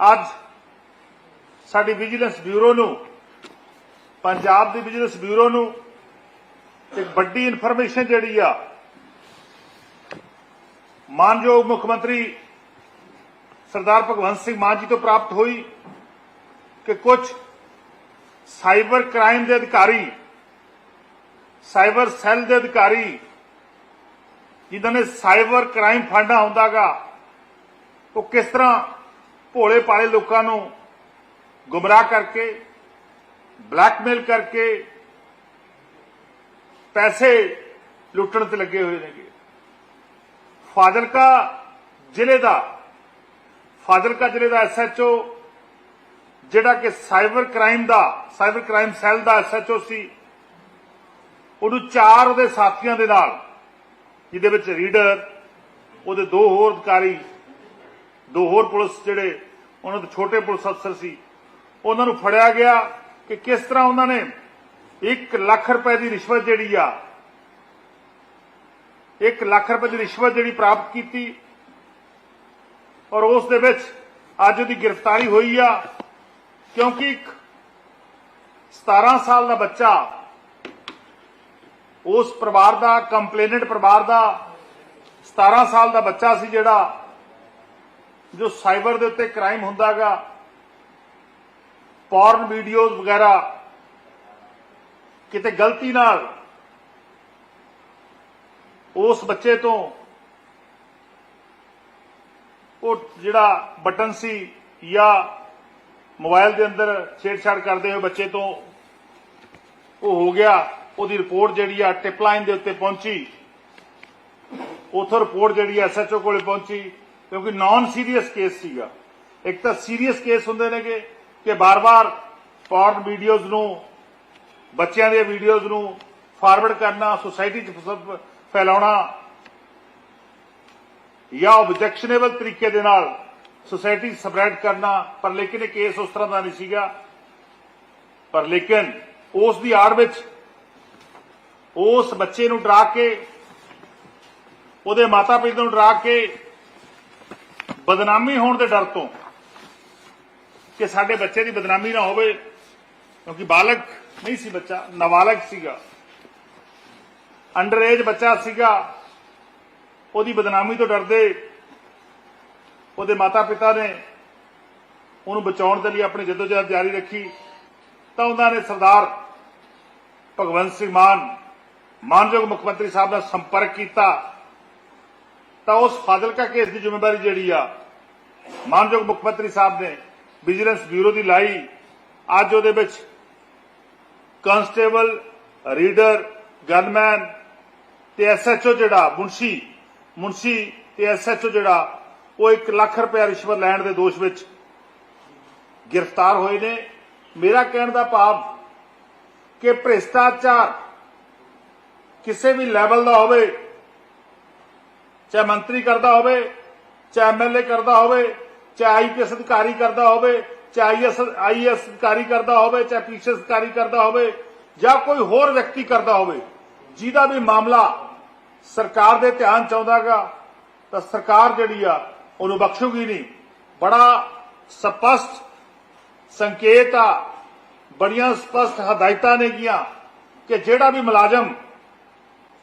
ਅੱਜ ਸਾਡੀ vigilance bureau ਨੂੰ, ਪੰਜਾਬ ਦੀ ਵਿਜੀਲੈਂਸ ਬਿਊਰੋ ਨੂੰ ਇੱਕ ਵੱਡੀ ਇਨਫੋਰਮੇਸ਼ਨ ਜਿਹੜੀ ਆ, ਮਾਨਯੋਗ ਮੁੱਖ ਮੰਤਰੀ ਸਰਦਾਰ ਭਗਵੰਤ ਸਿੰਘ ਮਾਨ ਜੀ ਤੋਂ ਪ੍ਰਾਪਤ ਹੋਈ ਕਿ ਕੁਝ ਸਾਈਬਰ ਕ੍ਰਾਈਮ ਦੇ ਅਧਿਕਾਰੀ, ਸਾਈਬਰ ਸੈੱਲ ਦੇ ਅਧਿਕਾਰੀ, ਜਿਨ੍ਹਾਂ ਨੇ ਸਾਈਬਰ ਕ੍ਰਾਈਮ ਫਾਂਡਾ ਹੁੰਦਾਗਾ, ਉਹ ਕਿਸ ਤਰ੍ਹਾਂ ਭੋਲੇ ਪਾਲੇ ਲੋਕਾਂ ਨੂੰ ਗੁੰਮਰਾਹ ਕਰਕੇ, ਬਲੈਕਮੇਲ ਕਰਕੇ ਪੈਸੇ ਲੁੱਟਣ ਤੇ ਲੱਗੇ ਹੋਏ ਨੇਗੇ। ਫਾਜ਼ਿਲਕਾ ਜ਼ਿਲ੍ਹੇ ਦਾ, ਫਾਜ਼ਿਲਕਾ ਜ਼ਿਲ੍ਹੇ ਦਾ ਐਸਐਚਓ ਜਿਹੜਾ ਕਿ ਸਾਈਬਰ ਕ੍ਰਾਈਮ ਦਾ, ਸਾਈਬਰ ਕ੍ਰਾਈਮ ਸੈੱਲ ਦਾ ਐਸਐਚਓ ਸੀ, ਉਹਨੂੰ ਚਾਰ ਉਹਦੇ ਸਾਥੀਆਂ ਦੇ ਨਾਲ, ਜਿਹਦੇ ਵਿੱਚ ਰੀਡਰ, ਉਹਦੇ ਦੋ ਹੋਰ ਅਧਿਕਾਰੀ ਦੋ ਹੋਰ ਪੁਲਿਸ ਜਿਹੜੇ ਉਹਨਾਂ ਦੇ ਛੋਟੇ ਪੁਲਿਸ ਅਫਸਰ ਸੀ, ਉਹਨਾਂ ਨੂੰ ਫੜਿਆ ਗਿਆ ਕਿ ਕਿਸ ਤਰ੍ਹਾਂ ਉਹਨਾਂ ਨੇ 1 ਲੱਖ ਰੁਪਏ ਦੀ ਰਿਸ਼ਵਤ ਜਿਹੜੀ ਆ 1 ਲੱਖ ਰੁਪਏ ਦੀ ਰਿਸ਼ਵਤ ਜਿਹੜੀ ਪ੍ਰਾਪਤ ਕੀਤੀ ਔਰ ਉਸ ਦੇ ਵਿੱਚ ਅੱਜ ਉਹਦੀ ਗ੍ਰਿਫਤਾਰੀ ਹੋਈ ਆ, ਕਿਉਂਕਿ ਇੱਕ 17 ਸਾਲ ਦਾ ਬੱਚਾ, ਉਸ ਪਰਿਵਾਰ ਦਾ ਕੰਪਲੇਨੈਂਟ ਪਰਿਵਾਰ ਦਾ 17 ਸਾਲ ਦਾ ਬੱਚਾ ਸੀ ਜਿਹੜਾ ਜੋ ਸਾਈਬਰ ਦੇ ਉੱਤੇ ਕ੍ਰਾਈਮ ਹੁੰਦਾਗਾ, ਪੌਰਨ ਵੀਡੀਓਜ਼ ਵਗੈਰਾ, ਕਿਤੇ ਗਲਤੀ ਨਾਲ, ਉਸ ਬੱਚੇ ਤੋਂ ਉਹ ਜਿਹੜਾ ਬਟਨ ਸੀ ਜਾਂ ਮੋਬਾਈਲ ਦੇ ਅੰਦਰ ਛੇੜਛਾੜ ਕਰਦੇ ਹੋਏ ਬੱਚੇ ਤੋਂ ਉਹ ਹੋ ਗਿਆ, ਉਹਦੀ ਰਿਪੋਰਟ ਜਿਹੜੀ ਆ ਟਿਪ ਲਾਈਨ ਦੇ ਉੱਤੇ ਪਹੁੰਚੀ। ਉਥੋਂ ਰਿਪੋਰਟ ਜਿਹੜੀ ਐਸਐਚਓ ਕੋਲੇ ਪਹੁੰਚੀ। ਕਿਉਂਕਿ ਨਾਨ ਸੀਰੀਅਸ ਕੇਸ ਸੀਗਾ। ਇੱਕ ਤਾਂ ਸੀਰੀਅਸ ਕੇਸ ਹੁੰਦੇ ਨੇਗੇ ਕਿ ਬਾਰ-ਬਾਰ ਪੌਰਨ ਵੀਡੀਓਜ਼ ਨੂੰ, ਬੱਚਿਆਂ ਦੀਆਂ ਵੀਡੀਓਜ਼ ਨੂੰ ਫਾਰਵਰਡ ਕਰਨਾ ਸੋਸਾਇਟੀ 'ਚ ਫੈਲਾਉਣਾ ਜਾਂ ਆਬਜੈਕਸ਼ਨੇਬਲ ਤਰੀਕੇ ਦੇ ਨਾਲ ਸੋਸਾਇਟੀ ਸਪਰੈਡ ਕਰਨਾ, ਪਰ ਲੇਕਿਨ ਇਹ ਕੇਸ ਉਸ ਤਰ੍ਹਾਂ ਦਾ ਨਹੀਂ ਸੀਗਾ। ਪਰ ਲੇਕਿਨ ਉਸ ਦੀ ਆੜ ਵਿੱਚ ਉਸ ਬੱਚੇ ਨੂੰ ਡਰਾ ਕੇ, ਉਹਦੇ ਮਾਤਾ ਪਿਤਾ ਨੂੰ ਡਰਾ ਕੇ ਬਦਨਾਮੀ ਹੋਣ ਦੇ ਡਰ ਤੋਂ ਕਿ ਸਾਡੇ ਬੱਚੇ ਦੀ ਬਦਨਾਮੀ ਨਾ ਹੋਵੇ, ਕਿਉਂਕਿ ਬਾਲਕ ਨਹੀਂ ਸੀ ਬੱਚਾ, ਨਾਬਾਲਗ ਸੀਗਾ। ਅੰਡਰ ਏਜ ਬੱਚਾ ਸੀਗਾ। ਉਹਦੀ ਬਦਨਾਮੀ ਤੋਂ ਡਰਦੇ ਉਹਦੇ ਮਾਤਾ ਪਿਤਾ ਨੇ ਉਹਨੂੰ ਬਚਾਉਣ ਦੇ ਲਈ ਆਪਣੀ ਜਦੋਜਹਿਦ ਜਾਰੀ ਰੱਖੀ। ਤਾਂ ਉਹਨਾਂ ਨੇ ਸਰਦਾਰ ਭਗਵੰਤ ਸਿੰਘ ਮਾਨ, ਮਾਨਯੋਗ ਮੁੱਖ ਮੰਤਰੀ ਸਾਹਿਬ ਨਾਲ ਸੰਪਰਕ ਕੀਤਾ। ਤਾਂ ਉਸ ਫਾਜ਼ਿਲਕਾ ਕੇਸ ਦੀ ਜ਼ਿੰਮੇਵਾਰੀ ਜਿਹੜੀ ਆ, ਮਾਨਯੋਗ ਮੁੱਖ ਮੰਤਰੀ ਸਾਹਿਬ ਨੇ ਵਿਜੀਲੈਂਸ ਬਿਊਰੋ ਦੀ ਲਾਈ। ਅੱਜ ਉਹਦੇ ਵਿੱਚ ਕਨਸਟੇਬਲ ਰੀਡਰ, ਗਨਮੈਨ ਤੇ ਐਸਐਚਓ ਜਿਹੜਾ ਮੁੰਸੀ ਮੁੰਸੀ ਤੇ ਐਸਐਚਓ ਜਿਹੜਾ, ਉਹ 1 ਲੱਖ ਰੁਪਏ ਰਿਸ਼ਵਤ ਲੈਣ ਦੇ ਦੋਸ਼ ਵਿੱਚ ਗ੍ਰਿਫਤਾਰ ਹੋਏ ਨੇ। ਮੇਰਾ ਕਹਿਣ ਦਾ ਭਾਵ ਕਿ ਭ੍ਰਿਸ਼ਟਾਚਾਰ ਕਿਸੇ ਵੀ ਲੈਵਲ ਦਾ ਹੋਵੇ ਚਾਹੇ ਮੰਤਰੀ ਕਰਦਾ ਹੋਵੇ, ਚਾਹੇ ਐਮਐਲਏ ਕਰਦਾ ਹੋਵੇ, ਚਾਹੇ ਆਈਪੀਐਸ ਅਧਿਕਾਰੀ ਕਰਦਾ ਹੋਵੇ, ਚਾਹੇ ਆਈਐਸ ਆਈਐਸ ਅਧਿਕਾਰੀ ਕਰਦਾ ਹੋਵੇ, ਚਾਹੇ ਪੀਸੀਐਸ ਅਧਿਕਾਰੀ ਕਰਦਾ ਹੋਵੇ, ਜਾਂ ਕੋਈ ਹੋਰ ਵਿਅਕਤੀ ਕਰਦਾ ਹੋਵੇ, ਜਿਹਦਾ ਵੀ ਮਾਮਲਾ ਸਰਕਾਰ ਦੇ ਧਿਆਨ ਚ ਆਉਂਦਾਗਾ ਤਾਂ ਸਰਕਾਰ ਜਿਹੜੀ ਆ, ਉਹਨੂੰ ਬਖਸ਼ੂਗੀ ਨਹੀਂ। ਬੜਾ ਸਪਸ਼ਟ ਸੰਕੇਤ ਆ, ਬੜੀਆਂ ਸਪਸ਼ਟ ਹਦਾਇਤਾਂ ਨੇ ਗੀਆਂ ਕਿ ਜਿਹੜਾ ਵੀ ਮੁਲਾਜ਼ਮ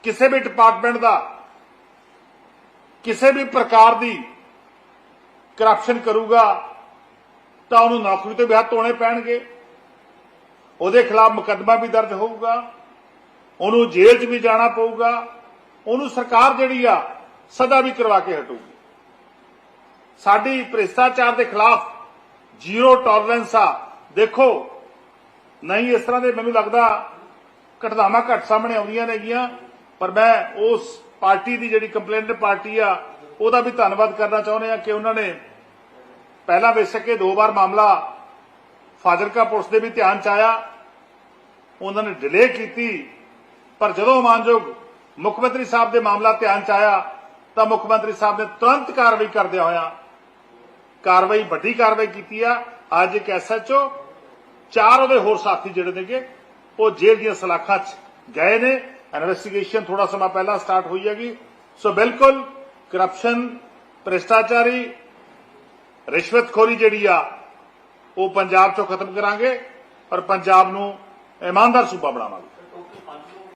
ਕਿਸੇ ਵੀ ਡਿਪਾਰਟਮੈਂਟ ਦਾ ਕਿਸੇ ਵੀ ਪ੍ਰਕਾਰ ਦੀ ਕਰਪਸ਼ਨ ਕਰੂਗਾ ਤਾਂ ਉਹਨੂੰ ਨੌਕਰੀ ਤੋਂ ਵਿਆਹ ਤੋਣੇ ਪੈਣਗੇ। ਉਹਦੇ ਖਿਲਾਫ ਮੁਕੱਦਮਾ ਵੀ ਦਰਜ ਹੋਊਗਾ। ਉਹਨੂੰ ਜੇਲ੍ਹ 'ਚ ਵੀ ਜਾਣਾ ਪਊਗਾ। ਉਹਨੂੰ ਸਰਕਾਰ ਜਿਹੜੀ ਆ ਸਦਾ ਵੀ ਕਰਵਾ ਕੇ ਹਟੂਗੀ। ਸਾਡੀ ਭ੍ਰਿਸ਼ਟਾਚਾਰ ਦੇ ਖਿਲਾਫ ਜ਼ੀਰੋ ਟੋਲਰੈਂਸ ਆ। ਦੇਖੋ, ਨਹੀਂ ਇਸ ਤਰ੍ਹਾਂ ਦੇ ਮੈਨੂੰ ਲੱਗਦਾ ਘਟਨਾਵਾਂ ਘੱਟ ਸਾਹਮਣੇ ਆਉਂਦੀਆਂ ਨੇਗੀਆਂ, ਪਰ ਮੈਂ ਉਸ ਪਾਰਟੀ ਦੀ ਜਿਹੜੀ ਕੰਪਲੇਂਟ ਪਾਰਟੀ ਆ, ਉਹਦਾ ਵੀ ਧੰਨਵਾਦ ਕਰਨਾ ਚਾਹੁੰਦੇ ਆ ਕਿ ਉਹਨਾਂ ਨੇ ਪਹਿਲਾਂ ਬੇਸ਼ੱਕ ਇਹ ਦੋ ਵਾਰ ਮਾਮਲਾ ਫਾਜ਼ਿਲਕਾ ਪੁਲਿਸ ਦੇ ਵੀ ਧਿਆਨ ਚ ਆਇਆ। ਉਹਨਾਂ ਨੇ ਡਿਲੇ ਕੀਤੀ, ਪਰ ਜਦੋਂ ਮਾਨਯੋਗ ਮੁੱਖ ਮੰਤਰੀ ਸਾਹਿਬ ਦੇ ਮਾਮਲਾ ਧਿਆਨ ਚ ਆਇਆ, ਤਾਂ ਮੁੱਖ ਮੰਤਰੀ ਸਾਹਿਬ ਨੇ ਤੁਰੰਤ ਕਾਰਵਾਈ ਕਰਦਿਆਂ ਹੋਇਆ ਕਾਰਵਾਈ, ਵੱਡੀ ਕਾਰਵਾਈ ਕੀਤੀ ਆ। ਅੱਜ ਇੱਕ ਐਸਐਚਓ ਚਾਰ ਉਹਦੇ ਹੋਰ ਸਾਥੀ ਜਿਹੜੇ ਨੇਗੇ, ਉਹ ਜੇਲ੍ਹ ਦੀਆਂ ਸਲਾਖਾਂ 'ਚ ਗਏ ਨੇ। ਇਨਵੈਸਟੀਗੇਸ਼ਨ ਥੋੜਾ ਸਮਾਂ ਪਹਿਲਾਂ ਸਟਾਰਟ ਹੋਈ ਹੈਗੀ। ਸੋ ਬਿਲਕੁਲ ਕਰਪਸ਼ਨ ਭ੍ਰਿਸ਼ਟਾਚਾਰੀ, ਰਿਸ਼ਵਤਖੋਰੀ ਜਿਹੜੀ ਆ, ਉਹ ਪੰਜਾਬ ਚੋਂ ਖਤਮ ਕਰਾਂਗੇ ਔਰ ਪੰਜਾਬ ਨੂੰ ਇਮਾਨਦਾਰ ਸੂਬਾ ਬਣਾਵਾਂਗੇ।